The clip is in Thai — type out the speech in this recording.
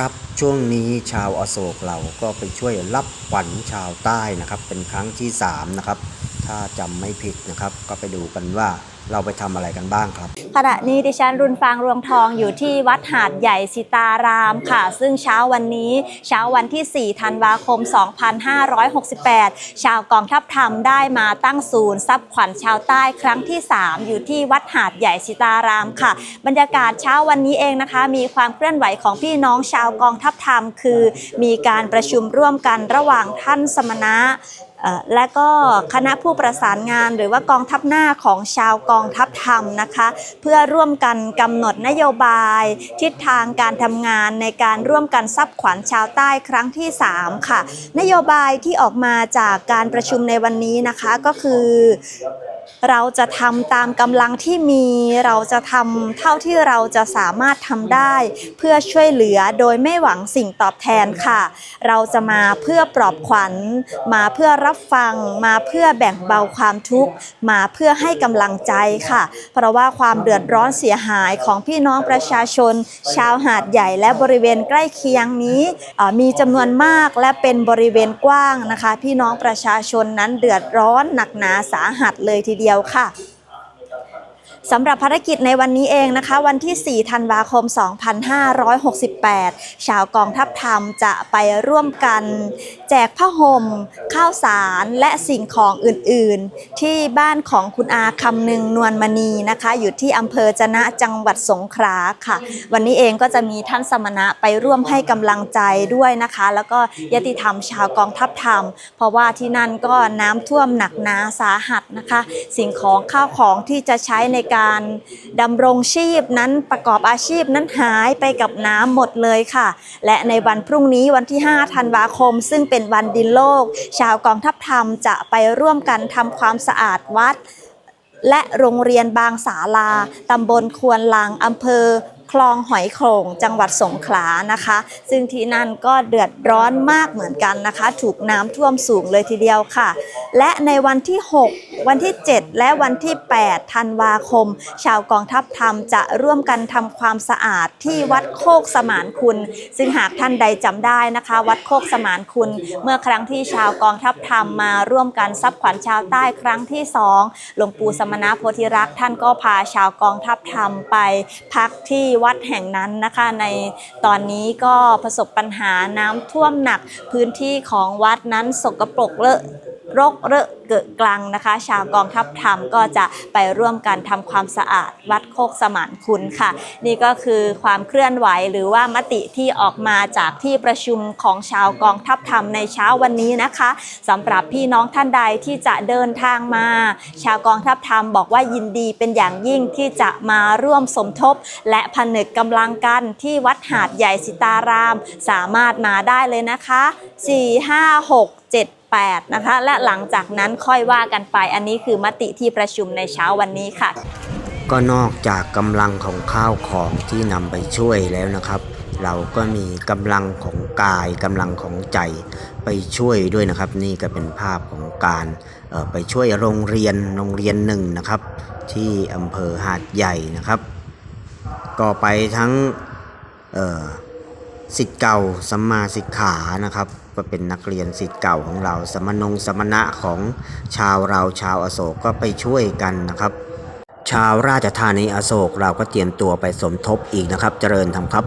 ครับช่วงนี้ชาวอโศกเราก็ไปช่วยรับขวัญชาวใต้นะครับ เป็นครั้งที่3นะครับถ้าจำไม่ผิดนะครับ ก็ไปดูกันว่า เราไปทำอะไรกันบ้างครับ ขณะนี้ดิฉันรุนฟางรวงทองอยู่ที่วัดหาดใหญ่สิตารามค่ะ ซึ่งเช้าวันนี้เช้าวันที่ 4 ธันวาคม 2568 ชาวกองทัพธรรมได้มาตั้งศูนย์ซับขวัญชาวใต้ครั้งที่ 3 อยู่ที่วัดหาดใหญ่สิตารามค่ะ บรรยากาศเช้าวันนี้เองนะคะ มีความเคลื่อนไหวของพี่น้องชาวกองทัพธรรม คือ มีการประชุมร่วมกันระหว่างท่านสมณะ และก็คณะผู้ประสานงานหรือว่ากองทัพหน้าของชาวกองทัพธรรมนะคะ เพื่อร่วมกันกำหนดนโยบาย ทิศทางการทำงานในการร่วมกันซับขวัญชาวใต้ครั้งที่ 3 ค่ะ นโยบายที่ออกมาจากการประชุมในวันนี้นะคะก็คือ เราจะทำตามกำลังที่มี เราจะทำเท่าที่เราจะสามารถทำได้ เพื่อช่วยเหลือโดยไม่หวังสิ่งตอบแทนค่ะ เราจะมาเพื่อปลอบขวัญ มาเพื่อรับฟัง มาเพื่อแบ่งเบาความทุกข์ มาเพื่อให้กำลังใจค่ะ เพราะว่าความเดือดร้อนเสียหายของพี่น้องประชาชน ชาวหาดใหญ่และบริเวณใกล้เคียงนี้มีจำนวนมากและเป็นบริเวณกว้างนะคะ พี่น้องประชาชนนั้นเดือดร้อนหนักหนาสาหัสเลยทีเดียวค่ะ สำหรับภารกิจในวันนี้เองนะคะ วันที่ 4 ธันวาคม 2568 ชาวกองทัพธรรมจะไปร่วมกัน แจกผ้าห่มข้าวสารและสิ่งของอื่นๆ ที่บ้านของคุณอาคำนึงนวลมณีนะคะ อยู่ที่อำเภอจนะจังหวัดสงขลาค่ะ วันนี้เองก็จะมีท่านสมณะไปร่วมให้กำลังใจด้วยนะคะ แล้วก็ยติธรรมชาวกองทัพธรรม เพราะว่าที่นั่นก็น้ำท่วมหนักหนาสาหัสนะคะ สิ่งของข้าวของที่จะใช้ในการดำรงชีพนั้นประกอบอาชีพนั้นหายไปกับน้ำหมดเลยค่ะ และในวันพรุ่งนี้วันที่ 5 ธันวาคม ซึ่งเป็นวันดินโลก ชาวกองทัพธรรมจะไปร่วมกันทำความสะอาดวัด และโรงเรียนบางสาลาตำบลควนลังอำเภอคลองหอยโขงจังหวัดสงขลานะคะ ซึ่งที่นั่นก็เดือดร้อนมากเหมือนกันนะคะ ถูกน้ำท่วมสูงเลยทีเดียวค่ะ และในวันที่ 6 วันที่ 7 และวันที่ 8 ธันวาคม ชาวกองทัพธรรมจะร่วมกันทำความสะอาดที่วัดโคกสมานคุณ ซึ่งหากท่านใดจำได้นะคะ วัดโคกสมานคุณ เมื่อครั้งที่ชาวกองทัพธรรมมาร่วมกันซับขวัญชาวใต้ครั้งที่สองหลวงปู่สมณะโพธิรักษ์ท่านก็พาชาวกองทัพธรรมไปพักที่วัดแห่งนั้นนะคะในตอนนี้ก็ประสบปัญหาน้ำท่วมหนักพื้นที่ของวัดนั้นสกปรกเลอะ รกเรอะเกิดกลังนะคะ ชาวกองทัพธรรมก็จะไปร่วมกันทำความสะอาดวัดโคกสมานคุณค่ะ นี่ก็คือความเคลื่อนไหวหรือว่ามติที่ออกมาจากที่ประชุมของชาวกองทัพธรรมในเช้าวันนี้นะคะสำหรับพี่น้องท่านใดที่จะเดินทางมา ชาวกองทัพธรรมบอกว่ายินดีเป็นอย่างยิ่งที่จะมาร่วมสมทบ และผนึกกำลังกันที่วัดหาดใหญ่สิตาราม สามารถมาได้เลยนะคะ 4 5 6 7 8 นะคะ และหลังจากนั้นค่อยว่ากันไป อันนี้คือมติที่ประชุมในเช้าวันนี้ค่ะ ก็นอกจากกำลังของข้าวของที่นำไปช่วยแล้วนะครับ เราก็มีกำลังของกายกำลังของใจไปช่วยด้วยนะครับ นี่ก็เป็นภาพของการออไปช่วยโรงเรียนโรงเรียนหนึ่งนะครับ ที่อำเภอหาดใหญ่นะครับ ก็ไปทั้งเสิทธิ์เก่าสัมมาสิกขานะครับ ก็เป็นนักเรียนสิทธิ์เก่าของเรา สมนงสมณะของชาวเราชาวอโศกก็ไปช่วยกันนะครับ ชาวราชธานีอโศกเราก็เตรียมตัวไปสมทบอีกนะครับ เจริญธรรมครับ